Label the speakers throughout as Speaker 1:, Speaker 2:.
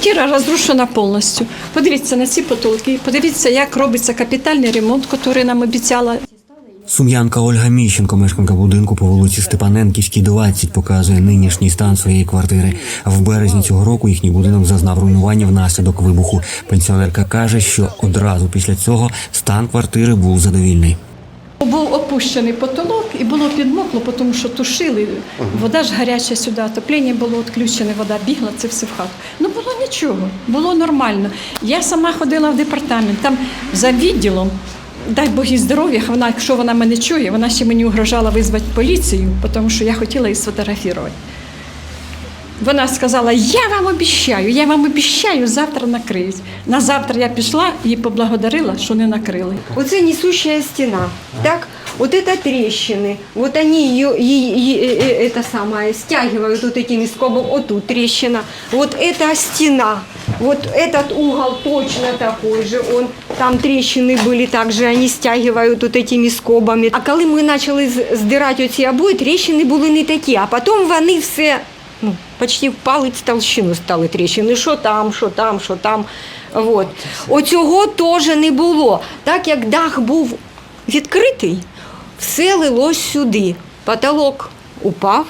Speaker 1: Квартира розрушена повністю. Подивіться на ці потолки, подивіться, як робиться капітальний ремонт, який нам обіцяла.
Speaker 2: Сум'янка Ольга Міщенко, мешканка будинку по вулиці Степаненківській, 20, показує нинішній стан своєї квартири. В березні цього року їхній будинок зазнав руйнування внаслідок вибуху. Пенсіонерка каже, що одразу після цього стан квартири був задовільний.
Speaker 1: Був опущений потолок і було підмокло, тому що тушили. Вода ж гаряча сюди, отоплення було відключене, вода бігла, це все в хату. Ну було нічого, було нормально. Я сама ходила в департамент, там за відділом. Дай Бог їй здоров'я, вона, якщо вона мене чує, вона ще мені угрожала визвати поліцію, тому що я хотіла її сфотографувати. Вона сказала: Я вам обіщаю, я вам обіщаю, завтра накриють. На завтра я пішла і поблагодарила, що не накрили.
Speaker 3: Вот это несущая стена, так? Вот это трещины, вот они ее, е- е- э, это самое, стягивают вот этими скобами, вот тут трещина, вот эта стена, вот этот угол точно такой же, он, там трещины были также, они стягивают вот этими скобами. А коли ми почали з- здирати оці обої, тріщини були не такі, а потім вони все, ну, почти в палець толщину стали тріщини, що там, що там, що там. Вот. Оцього теж не було. Так як дах був відкритий, все лилось сюди. Потолок упав.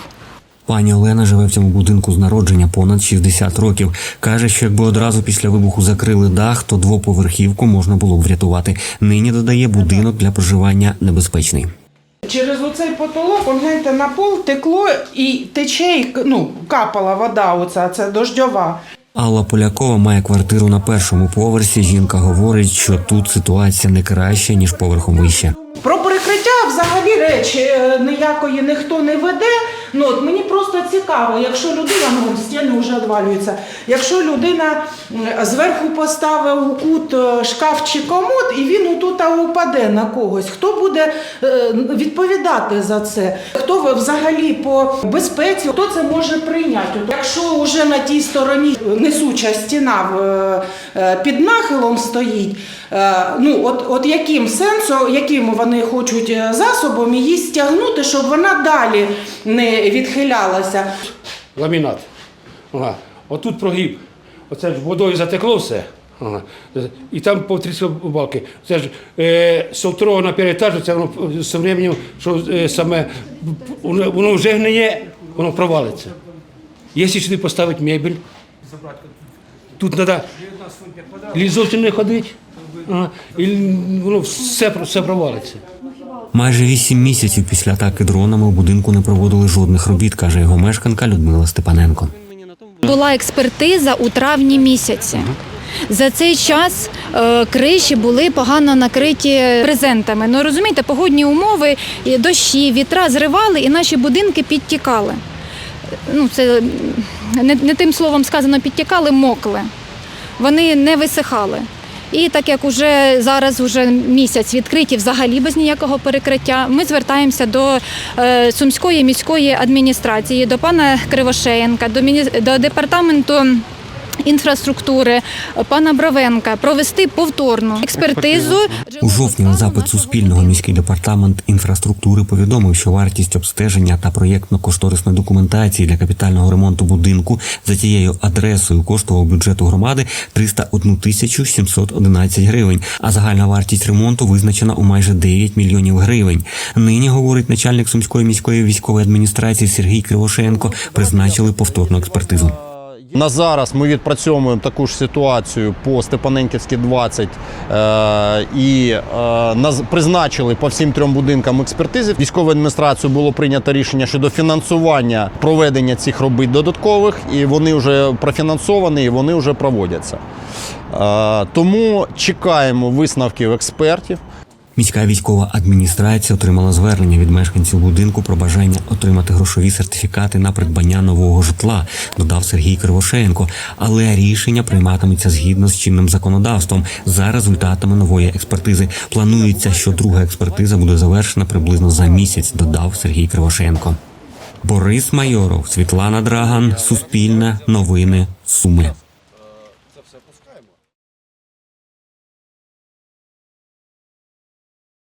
Speaker 2: Пані Олена живе в цьому будинку з народження понад 60 років. Каже, що якби одразу після вибуху закрили дах, то двоповерхівку можна було б врятувати. Нині додає будинок для проживання небезпечний.
Speaker 4: Через оцей потолок, он гляньте, на пол текло і тече, і, ну, капала вода, оця, це дождьова.
Speaker 2: Алла Полякова має квартиру на першому поверсі. Жінка говорить, що тут ситуація не краща ніж поверхом вище.
Speaker 4: Про перекриття взагалі речі е, ніякої ніхто не веде. Ну, от мені просто цікаво, якщо людина, ну стіни вже відвалюються, якщо людина зверху поставив у кут е, шкаф чи комод, і він отут упаде на когось, хто буде е, відповідати за це? Хто взагалі по безпеці, хто це може прийняти? Якщо вже на тій стороні несуча стіна е, під нахилом стоїть, ну от, от яким сенсом, яким вони хочуть засобом її стягнути, щоб вона далі не відхилялася.
Speaker 5: ламінат. Ага. Отут прогиб. Оце ж водою затекло все. Ага. І там повтрісли балки. Це ж е, совтро на перетажу, це воно з часом, що е, саме воно, воно вже гниє, воно провалиться. Якщо сюди поставити мебель, тут треба зовсім не ходити, ага. і воно все, все провалиться.
Speaker 2: Майже вісім місяців після атаки дронами у будинку не проводили жодних робіт, каже його мешканка Людмила Степаненко.
Speaker 6: Була експертиза у травні місяці. За цей час е, криші були погано накриті презентами. Ну розумієте, погодні умови, дощі, вітра зривали, і наші будинки підтікали. Ну, це не, не тим словом сказано, підтікали, мокли. Вони не висихали. І так як уже зараз уже місяць відкриті взагалі без ніякого перекриття, ми звертаємося до е, Сумської міської адміністрації, до пана Кривошеєнка, до департаменту. Інфраструктури пана Бровенка провести повторну експертизу.
Speaker 2: У жовтні на запит Суспільного міський департамент інфраструктури повідомив, що вартість обстеження та проєктно-кошторисної документації для капітального ремонту будинку за тією адресою коштував бюджету громади 301 тисячу 711 гривень, а загальна вартість ремонту визначена у майже 9 мільйонів гривень. Нині, говорить начальник Сумської міської військової адміністрації Сергій Кривошеєнко, призначили повторну експертизу.
Speaker 7: На зараз ми відпрацьовуємо таку ж ситуацію по Степаненківській 20 е, і е, призначили по всім трьом будинкам експертизи. Військовою адміністрацією було прийнято рішення щодо фінансування проведення цих робіт додаткових, і вони вже профінансовані, і вони вже проводяться. Е, тому чекаємо висновків експертів.
Speaker 2: Міська військова адміністрація отримала звернення від мешканців будинку про бажання отримати грошові сертифікати на придбання нового житла, додав Сергій Кривошеєнко. Але рішення прийматиметься згідно з чинним законодавством за результатами нової експертизи. Планується, що друга експертиза буде завершена приблизно за місяць, додав Сергій Кривошеєнко. Борис Майоров, Світлана Драган, Суспільне, Новини, Суми.